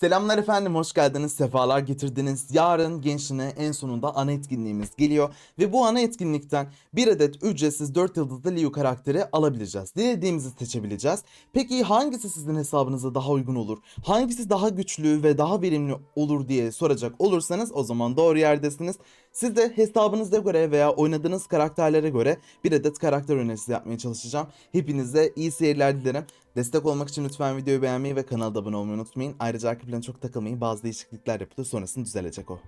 Selamlar efendim, hoş geldiniz, sefalar getirdiniz. Yarın gençliğine en sonunda ana etkinliğimiz geliyor. Ve bu ana etkinlikten bir adet ücretsiz 4 yıldızlı Liu karakteri alabileceğiz. Dilediğimizi seçebileceğiz. Peki hangisi sizin hesabınıza daha uygun olur? Hangisi daha güçlü ve daha verimli olur diye soracak olursanız o zaman doğru yerdesiniz. Siz de hesabınıza göre veya oynadığınız karakterlere göre bir adet karakter önerisi yapmaya çalışacağım. Hepinize iyi seyirler dilerim. Destek olmak için lütfen videoyu beğenmeyi ve kanala abone olmayı unutmayın. Ayrıca arka plana çok takılmayın. Bazı değişiklikler yapılıyor. Sonrasında düzelecek o.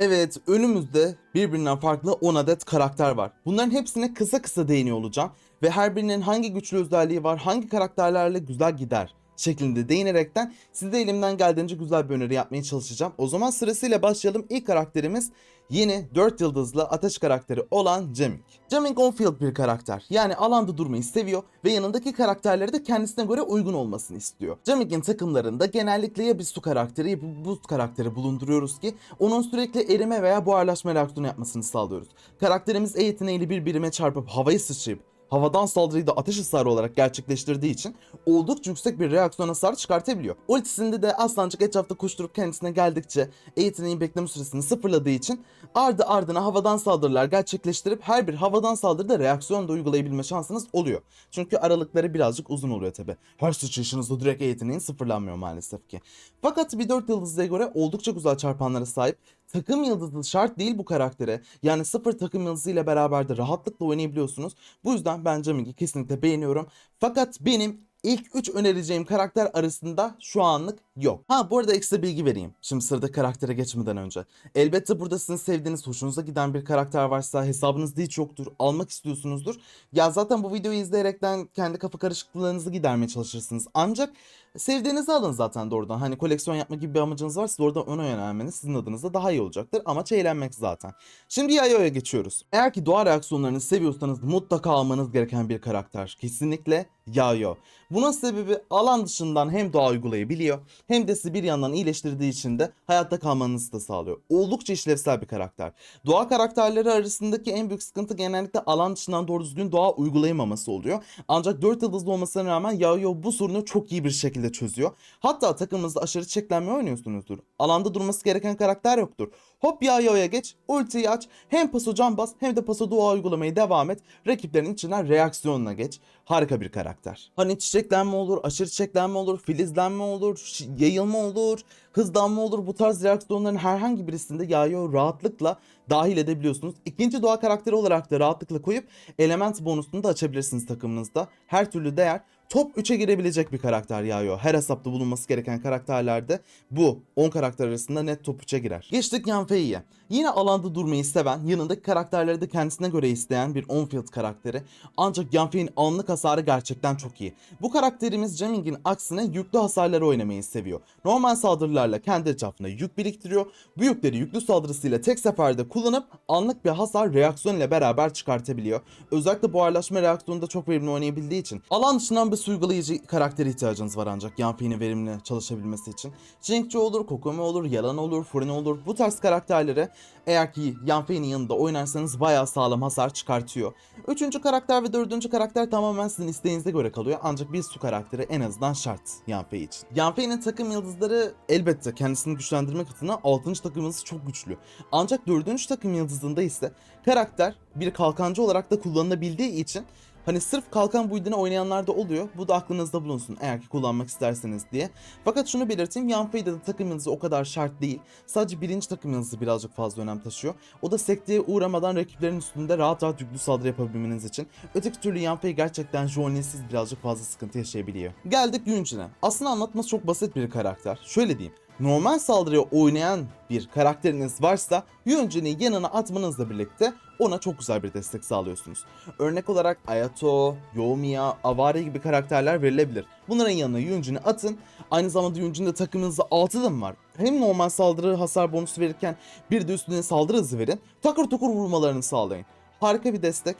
Evet, önümüzde birbirinden farklı 10 adet karakter var. Bunların hepsine kısa kısa değiniyor olacağım. Ve her birinin hangi güçlü özelliği var, hangi karakterlerle güzel gider şeklinde değinerekten size elimden geldiğince güzel bir öneri yapmaya çalışacağım. O zaman sırasıyla başlayalım. İlk karakterimiz yeni 4 yıldızlı ateş karakteri olan Jamik. Jamik on-field bir karakter. Yani alanda durmayı seviyor ve yanındaki karakterleri de kendisine göre uygun olmasını istiyor. Jamik'in takımlarında genellikle ya bir su karakteri ya bir buz karakteri bulunduruyoruz ki onun sürekli erime veya buharlaşma reaksiyonu yapmasını sağlıyoruz. Karakterimiz E yeteneğiyle bir birime çarpıp havayı sıçrayıp havadan saldırıyı da ateş hasarı olarak gerçekleştirdiği için oldukça yüksek bir reaksiyon hasarı çıkartabiliyor. Ultisinde de aslancık etrafta koşturup kendisine geldikçe E yeteneğin bekleme süresini sıfırladığı için ardı ardına havadan saldırılar gerçekleştirip her bir havadan saldırıda reaksiyon da uygulayabilme şansınız oluyor. Çünkü aralıkları birazcık uzun oluyor tabi. Her sıçrayışınızda direkt E yeteneğin sıfırlanmıyor maalesef ki. Fakat bir 4 yıldızlıya göre oldukça güzel çarpanlara sahip takım yıldızı şart değil bu karaktere. Yani sıfır takım yıldızı ile beraber de rahatlıkla oynayabiliyorsunuz. Bu yüzden ben Jamik'i kesinlikle beğeniyorum. Fakat benim ilk 3 önereceğim karakter arasında şu anlık yok. Ha bu arada ekstra bilgi vereyim. Şimdi sırada karaktere geçmeden önce. Elbette burada sizin sevdiğiniz, hoşunuza giden bir karakter varsa, hesabınızda hiç yoktur, almak istiyorsunuzdur. Ya zaten bu videoyu izleyerekten kendi kafa karışıklığınızı gidermeye çalışırsınız. Ancak sevdiğinizi alın zaten doğrudan. Hani koleksiyon yapma gibi bir amacınız varsa doğrudan ona yönelmeniz sizin adınıza daha iyi olacaktır. Amaç eğlenmek zaten. Şimdi Yayo'ya geçiyoruz. Eğer ki doğa reaksiyonlarını seviyorsanız mutlaka almanız gereken bir karakter. Kesinlikle Yayo. Bunun sebebi alan dışından hem doğa uygulayabiliyor hem de sizi bir yandan iyileştirdiği için de hayatta kalmanızı da sağlıyor. Oldukça işlevsel bir karakter. Doğa karakterleri arasındaki en büyük sıkıntı genellikle alan dışından doğru düzgün doğa uygulayamaması oluyor. Ancak 4 yıldızlı olmasına rağmen Yayo bu sorunu çok iyi bir şekilde çözüyor. Hatta takımınızda aşırı çeklenme oynuyorsunuzdur. Alanda durması gereken karakter yoktur. Hop Yayo'ya geç, ultiyi aç, hem paso can bas hem de paso doğa uygulamayı devam et. Rakiplerin içinden reaksiyonla geç. Harika bir karakter. Hani çiçeklenme olur, aşırı çiçeklenme olur, filizlenme olur, yayılma olur, hızlanma olur. Bu tarz reaksiyonların herhangi birisinde Yayo rahatlıkla dahil edebiliyorsunuz. İkinci doğa karakteri olarak da rahatlıkla koyup element bonusunu da açabilirsiniz takımınızda. Her türlü değer top 3'e girebilecek bir karakter Yayo. Her hesapta bulunması gereken karakterlerde bu 10 karakter arasında net top 3'e girer. Geçtik Yanfei'ye. Yine alanda durmayı seven, yanındaki karakterleri de kendisine göre isteyen bir on-field karakteri. Ancak Yanfei'nin anlık hasarı gerçekten çok iyi. Bu karakterimiz Jamming'in aksine yüklü hasarları oynamayı seviyor. Normal saldırılarla kendi etrafına yük biriktiriyor. Bu yükleri yüklü saldırısıyla tek seferde kullanıp anlık bir hasar reaksiyon ile beraber çıkartabiliyor. Özellikle buharlaşma reaksiyonunda çok verimli oynayabildiği için alan dışından bir uygulayıcı karaktere ihtiyacınız var ancak Yanfei'nin verimli çalışabilmesi için. Jinkçi olur, Kokomi olur, Yalan olur, Furine olur. Bu tarz karakterlere eğer ki Yanfei'nin yanında oynarsanız bayağı sağlam hasar çıkartıyor. Üçüncü karakter ve dördüncü karakter tamamen sizin isteğinize göre kalıyor. Ancak bir su karakteri en azından şart Yanfei için. Yanfei'nin takım yıldızları elbette kendisini güçlendirmek adına 6. takım yıldızı çok güçlü. Ancak 4. takım yıldızında ise karakter bir kalkancı olarak da kullanılabildiği için Hani sırf kalkan build'ini oynayanlar da oluyor. Bu da aklınızda bulunsun eğer ki kullanmak isterseniz diye. Fakat şunu belirteyim Yanfei'de de takım yıldızı o kadar şart değil. Sadece birinci takım yıldızı birazcık fazla önem taşıyor. O da sekteye uğramadan rakiplerin üstünde rahat rahat yüklü saldırı yapabilmeniz için. Öteki türlü Yanfei gerçekten Johnny'siz birazcık fazla sıkıntı yaşayabiliyor. Geldik Yunjin'e. Aslında anlatması çok basit bir karakter. Şöyle diyeyim normal saldırıya oynayan bir karakteriniz varsa Yunjin'i yanına atmanızla birlikte ona çok güzel bir destek sağlıyorsunuz. Örnek olarak Ayato, Yoimiya, Avare gibi karakterler verilebilir. Bunların yanına Yunjin'i atın. Aynı zamanda Yunjin'de takımınızda 6 da mı var? Hem normal saldırı hasar bonusu verirken bir de üstüne saldırı hızı verin. Takır tukur vurmalarını sağlayın. Harika bir destek.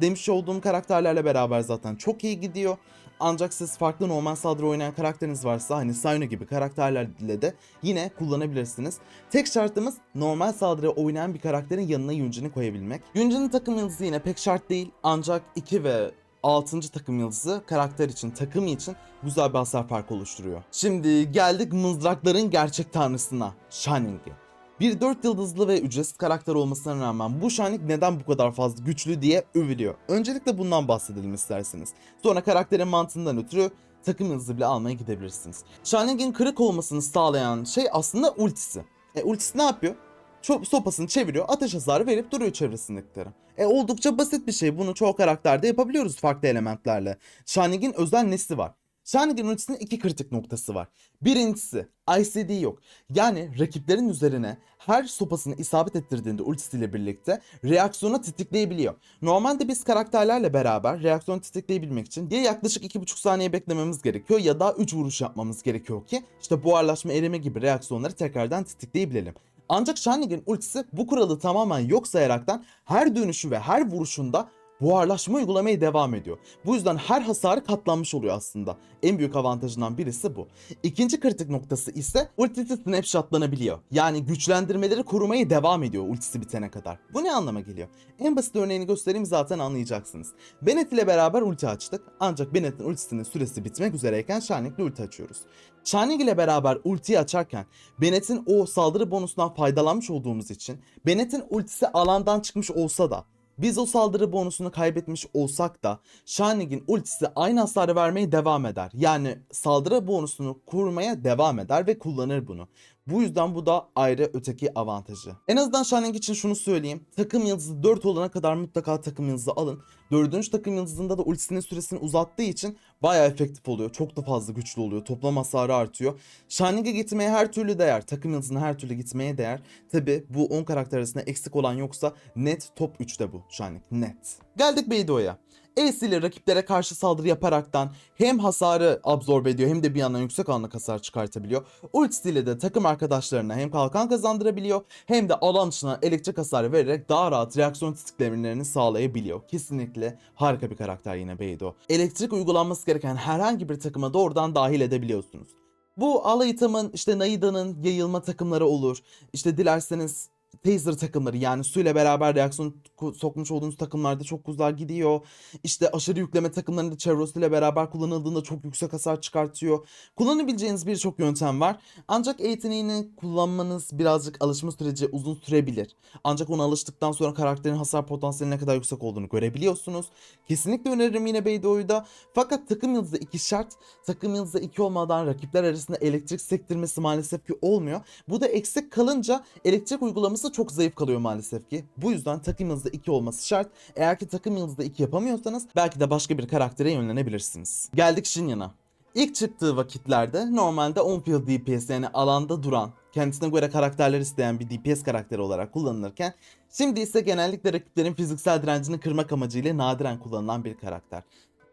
Demiş olduğum karakterlerle beraber zaten çok iyi gidiyor. Ancak siz farklı normal saldırı oynayan karakteriniz varsa hani Sayno gibi karakterlerle de yine kullanabilirsiniz. Tek şartımız normal saldırı oynayan bir karakterin yanına Yunjin'i koyabilmek. Yunjin'in takım yıldızı yine pek şart değil ancak 2 ve 6. takım yıldızı karakter için, takım için güzel bir hasar farkı oluşturuyor. Şimdi geldik mızrakların gerçek tanrısına, Shining'e. Bir 4 yıldızlı ve ücretsiz karakter olmasına rağmen bu Shining neden bu kadar fazla güçlü diye övülüyor. Öncelikle bundan bahsedelim isterseniz. Sonra karakterin mantığından ötürü takım yıldızı bile almaya gidebilirsiniz. Shining'in kırık olmasını sağlayan şey aslında ultisi. E ultisi ne yapıyor? Çok sopasını çeviriyor, ateş hasarı verip duruyor çevresindekileri. E oldukça basit bir şey. Bunu çoğu karakterde yapabiliyoruz farklı elementlerle. Shining'in özel nesi var? Shining'in ultisinin iki kritik noktası var. Birincisi ICD yok. Yani rakiplerin üzerine her sopasını isabet ettirdiğinde ultisiyle birlikte reaksiyonu tetikleyebiliyor. Normalde biz karakterlerle beraber reaksiyonu tetikleyebilmek için ya yaklaşık 2,5 saniye beklememiz gerekiyor ya da 3 vuruş yapmamız gerekiyor ki işte buharlaşma erime gibi reaksiyonları tekrardan tetikleyebilelim. Ancak Shinig'in ultisi bu kuralı tamamen yok sayaraktan her dönüşü ve her vuruşunda buharlaşma uygulamaya devam ediyor. Bu yüzden her hasarı katlanmış oluyor aslında. En büyük avantajından birisi bu. İkinci kritik noktası ise ultisi snapshotlanabiliyor. Yani güçlendirmeleri korumaya devam ediyor ultisi bitene kadar. Bu ne anlama geliyor? En basit örneğini göstereyim zaten anlayacaksınız. Bennett ile beraber ulti açtık. Ancak Bennett'in ultisinin süresi bitmek üzereyken Shinig'le ulti açıyoruz. Shining ile beraber ultiyi açarken Bennett'in o saldırı bonusundan faydalanmış olduğumuz için Bennett'in ultisi alandan çıkmış olsa da biz o saldırı bonusunu kaybetmiş olsak da Shinig'in ultisi aynı hasarı vermeye devam eder. Yani saldırı bonusunu kurmaya devam eder ve kullanır bunu. Bu yüzden bu da ayrı öteki avantajı. En azından Shining için şunu söyleyeyim. Takım yıldızı 4 olana kadar mutlaka takım yıldızı alın. Dördüncü takım yıldızında da ultisinin süresini uzattığı için bayağı efektif oluyor. Çok da fazla güçlü oluyor. Toplam hasarı artıyor. Shining'e gitmeye her türlü değer. Takım yıldızına her türlü gitmeye değer. Tabi bu 10 karakter arasında eksik olan yoksa net top 3'te bu Shining. Net. Geldik Beydo'ya. Ace ile rakiplere karşı saldırı yaparaktan hem hasarı absorbe ediyor hem de bir yandan yüksek anlık hasar çıkartabiliyor. Ultisiyle de takım arkadaşlarına hem kalkan kazandırabiliyor hem de alan dışına elektrik hasarı vererek daha rahat reaksiyon tetiklemelerini sağlayabiliyor. Kesinlikle harika bir karakter yine Beydo. Elektrik uygulanması gereken herhangi bir takıma doğrudan dahil edebiliyorsunuz. Bu Alaytam'ın işte Naida'nın yayılma takımları olur. İşte dilerseniz taser takımları yani suyla beraber reaksiyon sokmuş olduğunuz takımlarda çok güzel gidiyor. İşte aşırı yükleme takımlarında Chevrolet ile beraber kullanıldığında çok yüksek hasar çıkartıyor. Kullanabileceğiniz birçok yöntem var. Ancak yeteneğini kullanmanız birazcık alışma süreci uzun sürebilir. Ancak ona alıştıktan sonra karakterin hasar potansiyeli ne kadar yüksek olduğunu görebiliyorsunuz. Kesinlikle öneririm yine Beydo'yu da. Fakat takım yıldızı 2 şart. Takım yıldızı 2 olmadan rakipler arasında elektrik sektirmesi maalesef ki olmuyor. Bu da eksik kalınca elektrik uygulaması çok zayıf kalıyor maalesef ki. Bu yüzden takım yıldızı 2 olması şart. Eğer ki takım yıldızı 2 yapamıyorsanız belki de başka bir karaktere yönlenebilirsiniz. Geldik Shinyan'a. İlk çıktığı vakitlerde normalde on-field DPS yani alanda duran, kendisine göre karakterler isteyen bir DPS karakteri olarak kullanılırken şimdi ise genellikle rakiplerin fiziksel direncini kırmak amacıyla nadiren kullanılan bir karakter.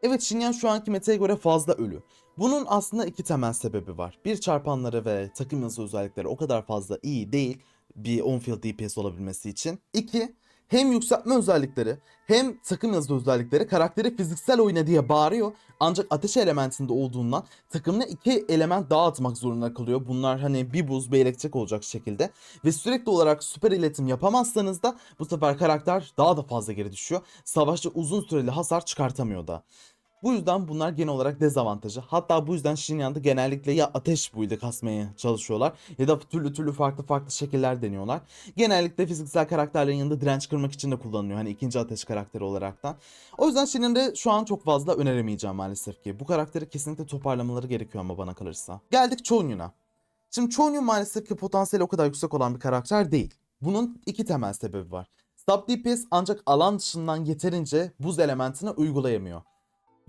Evet Shinyan şu anki metaya göre fazla ölü. Bunun aslında iki temel sebebi var. Bir çarpanları ve takım yıldızı özellikleri o kadar fazla iyi değil bir on-field DPS olabilmesi için. İki, hem yükseltme özellikleri hem takım yazı özellikleri karakteri fiziksel oyna diye bağırıyor. Ancak ateş elementinde olduğundan takımına iki element daha atmak zorunda kalıyor. Bunlar hani bir buz bir elektrik olacak şekilde. Ve sürekli olarak süper iletim yapamazsanız da bu sefer karakter daha da fazla geri düşüyor. Savaşta uzun süreli hasar çıkartamıyor da. Bu yüzden bunlar genel olarak dezavantajı. Hatta bu yüzden Shinyan'da genellikle ya ateş build'i kasmaya çalışıyorlar ya da türlü türlü farklı farklı şekiller deniyorlar. Genellikle fiziksel karakterlerin yanında direnç kırmak için de kullanılıyor. Hani ikinci ateş karakteri olaraktan. O yüzden Shinyan'da şu an çok fazla öneremeyeceğim maalesef ki. Bu karakteri kesinlikle toparlamaları gerekiyor ama bana kalırsa. Geldik Chonyun'a. Şimdi Chonyu maalesef ki potansiyeli o kadar yüksek olan bir karakter değil. Bunun iki temel sebebi var. Sub DPS ancak alan dışından yeterince buz elementini uygulayamıyor.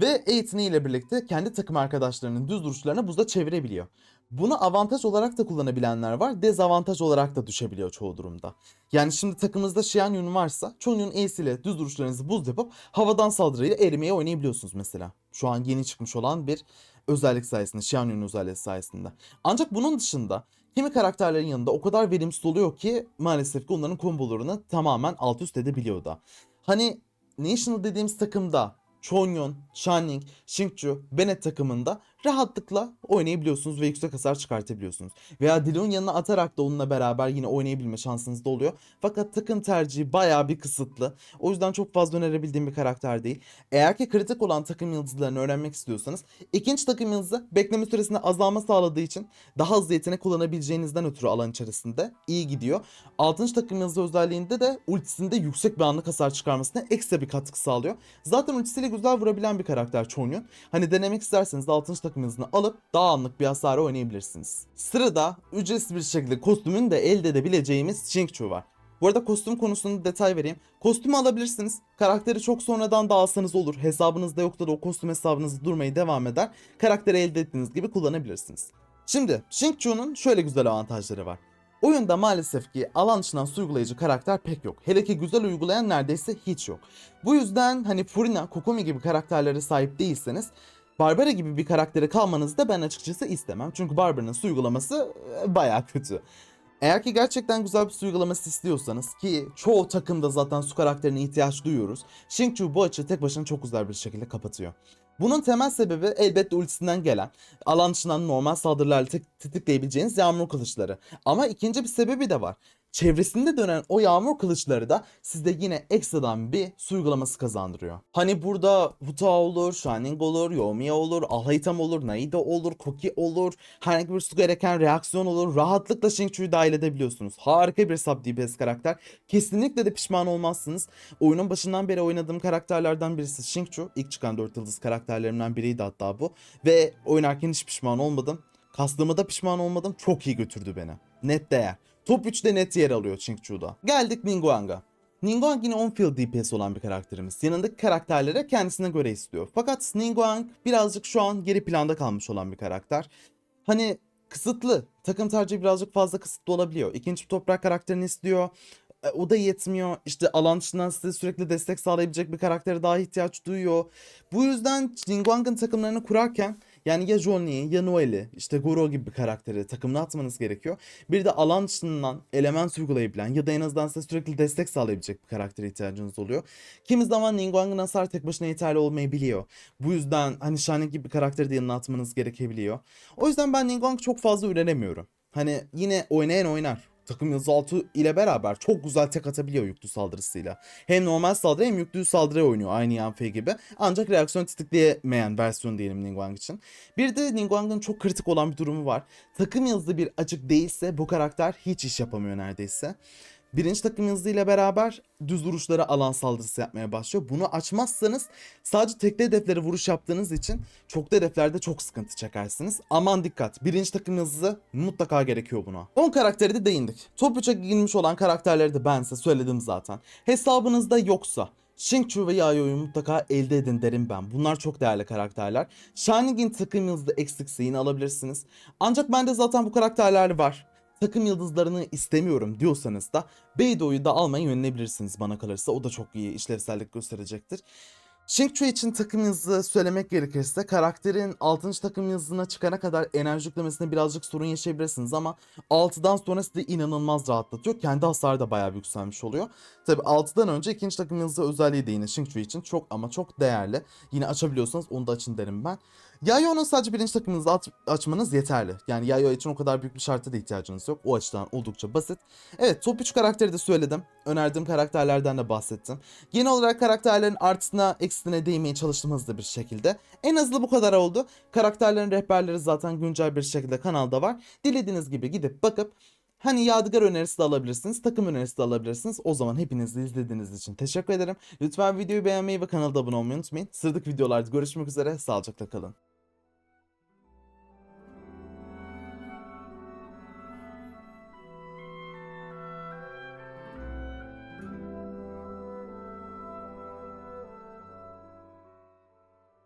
Ve yeteneğiyle birlikte kendi takım arkadaşlarının düz duruşlarını buzda çevirebiliyor. Bunu avantaj olarak da kullanabilenler var, dezavantaj olarak da düşebiliyor çoğu durumda. Yani şimdi takımınızda Xian Yun varsa Chonyun Ace ile düz duruşlarınızı buz yapıp havadan saldırıyla erimeye oynayabiliyorsunuz mesela. Şu an yeni çıkmış olan bir özellik sayesinde, Xian Yun özelliği sayesinde. Ancak bunun dışında kimi karakterlerin yanında o kadar verimsiz oluyor ki maalesef ki onların kombolarını tamamen alt üst edebiliyor da. Hani National dediğimiz takımda Chonyon, Shining, Shingchu, Bennett takımında rahatlıkla oynayabiliyorsunuz ve yüksek hasar çıkartabiliyorsunuz. Veya Dilon yanına atarak da onunla beraber yine oynayabilme şansınız da oluyor. Fakat takım tercihi bayağı bir kısıtlı. O yüzden çok fazla önerebildiğim bir karakter değil. Eğer ki kritik olan takım yıldızlarını öğrenmek istiyorsanız ikinci takım yıldızı bekleme süresinde azalma sağladığı için daha hızlı yetenek kullanabileceğinizden ötürü alan içerisinde iyi gidiyor. Altıncı takım yıldızı özelliğinde de ultisinde yüksek bir anlık hasar çıkarmasına ekstra bir katkı sağlıyor. Zaten ultisiyle güzel vurabilen bir karakter Chongyun. Hani denemek isterseniz 6. takım yıldızını alıp daha anlık bir hasara oynayabilirsiniz. Sırada ücretsiz bir şekilde kostümün de elde edebileceğimiz Xingqiu var. Bu arada kostüm konusunda detay vereyim. Kostümü alabilirsiniz. Karakteri çok sonradan da alsanız olur. Hesabınızda yoksa da o kostüm hesabınızda durmaya devam eder. Karakteri elde ettiğiniz gibi kullanabilirsiniz. Şimdi Xingqiu'nun şöyle güzel avantajları var. Oyunda maalesef ki alan dışından uygulayıcı karakter pek yok. Hele ki güzel uygulayan neredeyse hiç yok. Bu yüzden hani Furina, Kokomi gibi karakterlere sahip değilseniz Barbara gibi bir karaktere kalmanızı da ben açıkçası istemem. Çünkü Barbara'nın su uygulaması e, bayağı kötü. Eğer ki gerçekten güzel bir su uygulaması istiyorsanız ki çoğu takımda zaten su karakterine ihtiyaç duyuyoruz. Xingqiu bu açığı tek başına çok güzel bir şekilde kapatıyor. Bunun temel sebebi elbette ultisinden gelen alan dışından normal saldırılarla tetikleyebileceğiniz yağmur kılıçları. Ama ikinci bir sebebi de var. Çevresinde dönen o yağmur kılıçları da sizde yine ekstradan bir su uygulaması kazandırıyor. Hani burada Huta olur, Shining olur, Yomiya olur, Alhaitham olur, Naida olur, Koki olur, herhangi bir su gereken reaksiyon olur. Rahatlıkla Xingqiu'yu dahil edebiliyorsunuz. Harika bir sub DPS karakter. Kesinlikle de pişman olmazsınız. Oyunun başından beri oynadığım karakterlerden birisi Xingqiu. İlk çıkan 4 yıldız karakterlerimden biriydi hatta bu. Ve oynarken hiç pişman olmadım. Kastığıma da pişman olmadım. Çok iyi götürdü beni. Net değer. Top 3'te net yer alıyor Xingqiu'da. Geldik Ningguang'a. Ningguang yine 10 field DPS olan bir karakterimiz. Yanındaki karakterlere kendisine göre istiyor. Fakat Ningguang birazcık şu an geri planda kalmış olan bir karakter. Hani kısıtlı. Takım tercihi birazcık fazla kısıtlı olabiliyor. İkinci toprak karakterini istiyor. E, O da yetmiyor. İşte alan dışından size sürekli destek sağlayabilecek bir karaktere daha ihtiyaç duyuyor. Bu yüzden Ningguang'ın takımlarını kurarken yani ya Johnny'yi ya Noel'i işte Goro gibi bir karakteri takımına atmanız gerekiyor. Bir de alan dışından element uygulayabilen ya da en azından size sürekli destek sağlayabilecek bir karaktere ihtiyacınız oluyor. Kimi zaman Ningguang'ın hasar tek başına yeterli olmayabiliyor. Bu yüzden hani Shining gibi bir karakteri de yanına atmanız gerekebiliyor. O yüzden ben Ningguang çok fazla öğrenemiyorum. Hani yine oynayan oynar. Takım yıldızı altı ile beraber çok güzel tek atabiliyor yüklü saldırısıyla. Hem normal saldırı hem yüklü saldırı oynuyor aynı Yanfei gibi. Ancak reaksiyon tetikleyemeyen versiyon diyelim Ningguang için. Bir de Ningguang'ın çok kritik olan bir durumu var. Takım yıldızı bir açık değilse bu karakter hiç iş yapamıyor neredeyse. Birinci takım hızıyla beraber düz vuruşlara alan saldırısı yapmaya başlıyor. Bunu açmazsanız sadece tekli hedeflere vuruş yaptığınız için çoklu hedeflerde çok sıkıntı çekersiniz. Aman dikkat. Birinci takım hızı mutlaka gerekiyor buna. 10 karakteri de değindik. Top 3'e girmiş olan karakterleri de ben size söyledim zaten. Hesabınızda yoksa Xingqiu ve Yayo'yu mutlaka elde edin derim ben. Bunlar çok değerli karakterler. Shining'in takım yıldızı eksikse yine alabilirsiniz. Ancak bende zaten bu karakterler var takım yıldızlarını istemiyorum diyorsanız da Beido'yu da almaya yönelebilirsiniz bana kalırsa. O da çok iyi işlevsellik gösterecektir. Xingqiu için takım yıldızı söylemek gerekirse karakterin 6. takım yıldızına çıkana kadar enerji yüklemesinde birazcık sorun yaşayabilirsiniz ama 6'dan sonra sizi inanılmaz rahatlatıyor. Kendi hasarı da bayağı bir yükselmiş oluyor. Tabi 6'dan önce ikinci takım yıldızı özelliği de yine Xingqiu için çok ama çok değerli. Yine açabiliyorsanız onu da açın derim ben. Yayo'nun sadece birinci takımınızı aç- açmanız yeterli. Yani Yayo için o kadar büyük bir şarta da ihtiyacınız yok. O açıdan oldukça basit. Evet top 3 karakteri de söyledim. Önerdiğim karakterlerden de bahsettim. Genel olarak karakterlerin artısına eksisine değinmeye çalıştım hızlı bir şekilde. En hızlı bu kadar oldu. Karakterlerin rehberleri zaten güncel bir şekilde kanalda var. Dilediğiniz gibi gidip bakıp Hani yadigar önerisi de alabilirsiniz, takım önerisi de alabilirsiniz. O zaman hepinizi izlediğiniz için teşekkür ederim. Lütfen videoyu beğenmeyi ve kanala abone olmayı unutmayın. Sıradaki videolarda görüşmek üzere, sağlıcakla kalın.